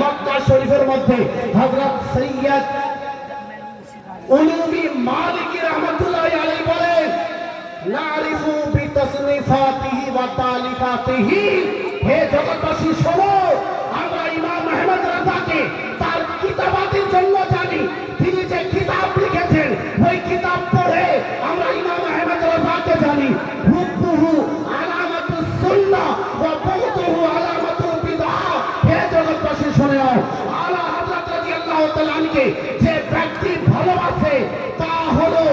মক্কা শরীফের মধ্যে হযরত সৈয়দ উলুমি মালিকি রহমতুল্লাহ আলাইহি বলেন নারিফু বিতাসনিফাতিহি ওয়া তালিফাতিহি। হে জগৎবাসী, শোনো রাদিয়াল্লাহু যে ব্যক্তি ভালোবাসে, তা হলো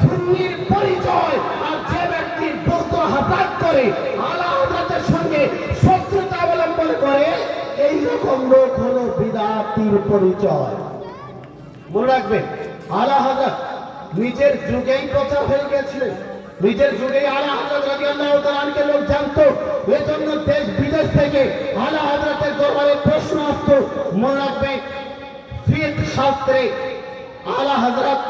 সুন্নির পরিচয়। আর যে ব্যক্তি বৌদ্ধ হাসাদ করে আলা হযরতের সঙ্গে শত্রুতা অবলম্বন করে এই রকম লোক হলো বিদাতির পরিচয়। মনে রাখবেন আলা হযরত নিজের যুগেই প্রচার হয়ে গেছিলেন নিজের যুগেই আলা হযরত রাদিয়াল্লাহু তাআলা আনকে লোক জানতো। এজন্য দেশ বিদেশ থেকে আলা হযরতের দরবারে প্রশ্ন আসতো। মনে রাখবেন ফিক শাস্ত্রে আলা হযরত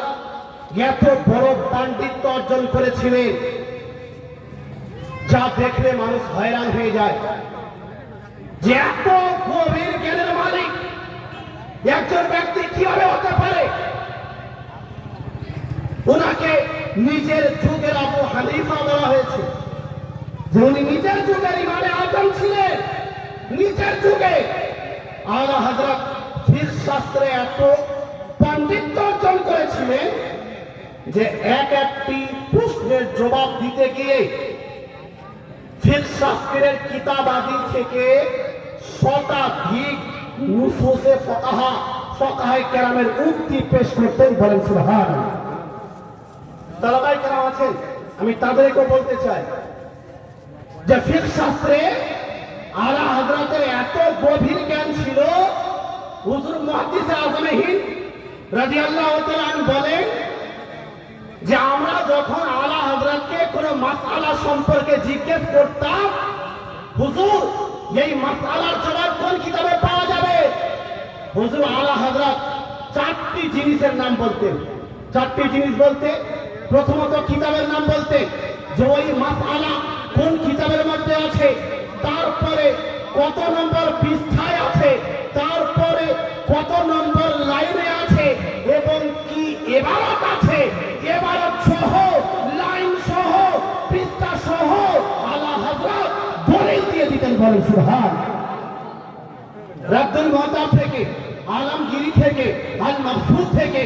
এত বড় পাণ্ডিত্য অর্জন করেছিলেন, যা দেখলে মানুষ হয়রান হয়ে যায়। যে এত গভীর জ্ঞানের মালিক একজন ব্যক্তি কীভাবে হতে পারে? ওনাকে নিজের যুগের আবু হানিফা বলা হয়েছে। যে উনি নিজের যুগের ইমামে আজম ছিলেন, নিজের যুগে আলা হযরত শাস্ত্রে এত পাণ্ডিত্য অর্জন করেছিলেন যে এক একটি প্রশ্নের জবাব দিতে গিয়ে ফিক শাস্ত্রের থেকে শতাধিক কেরামের উক্তি পেশ করতেন বলেন তালাবাই কেরাম আছেন? আমি তাদেরকে বলতে চাই যে ফিক শাস্ত্রে আলা হযরতের এত গভীর হুজুর মুহাদ্দিস আজমে হিন্দ রাদিয়াল্লাহু তাআলা বলেন যে আমরা যখন আলা হযরতকে কোনো মাসআলা সম্পর্কে জিজ্ঞেস করতাম, হুজুর, এই মাসআলার জবাব কোন কিতাবে পাওয়া যাবে? হুজুর আলা হযরত চারটি জিনিসের নাম বলতেন। চারটি জিনিস বলতে, প্রথমত কিতাবের নাম বলতে যে ওই মাসআলা কোন কিতাবের মধ্যে আছে, তারপরে কত নম্বর দলিল দিয়ে দিতেন বলেন, সুবহান। রাব্দুল মহতাব থেকে, আলমগিরি থেকে, আল মাহফুজ থেকে,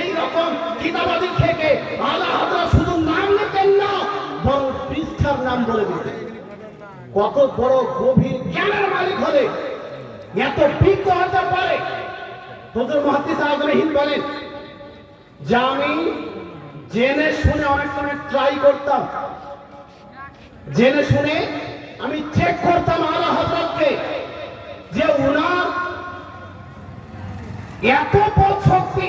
এই রকম কিতাবাদি থেকে আলা হযরত শুধু নাম নিতেন না, বরং পৃষ্ঠার নাম বলে দিতেন। কত বড় গভীর জ্ঞানের মালিক হলে এত বিজ্ঞ হতে পারে। হুজুর মুহাদ্দিস আজমে হিন্দ বলেন, যে আমি জেনে শুনে অনেক সময় ট্রাই করতাম। জেনে শুনে আমি চেক করতাম আলা হযরতকে যে উনার এত পথ শক্তি,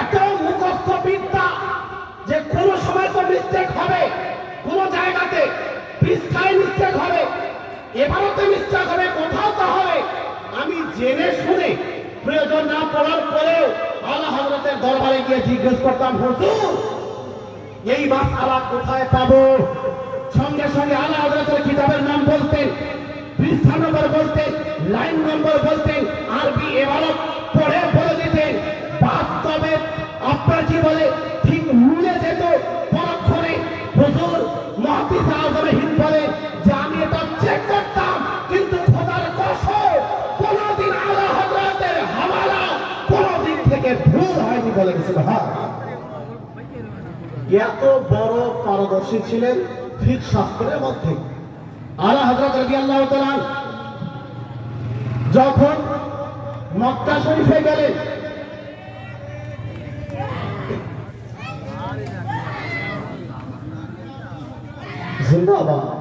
এত মুখস্থ বিদ্যা যে কোনো সময় তো মিস্টেক হবে, কোন জায়গাতে পৃষ্ঠায় মিস্টেক হবে, এবারও তো মিস্টেক হবে, কোথাও তো হবে। আমি জেনে শুনে প্রয়োজন না পড়ার পরেও আল্লাহ হজরতের দরবারে গিয়ে জিজ্ঞেস করতাম, হুজুর, এই মাস আলা কোথায় পাবো? সঙ্গে আল্লাহ হজরতের কিতাবের নাম বলতেন পৃষ্ঠা নম্বর বলতেন লাইন নম্বর বলতেন আরবি এবারও পড়ে বলে দিতেন বাস্তবে আপনার কি বলে ঠিক মিলে যেত পরক্ষণে। হুজুর মহাদিস আজমে হিন্দ বলে যে, আমি এটা চেক করতাম, কিন্তু খোদার কসম, কোনদিন আল্লাহ হযরতের হাওয়ালা কোন দিক থেকে ভুল হয়নি বলে গেছিল হ্যাঁ এত বড় পারদর্শী ছিলেন ফিক শাস্ত্রের মধ্যে। আলা হজরত রবি আল্লাহ যখন মক্কা শরীফে গেলেন জিন্দাবাদ।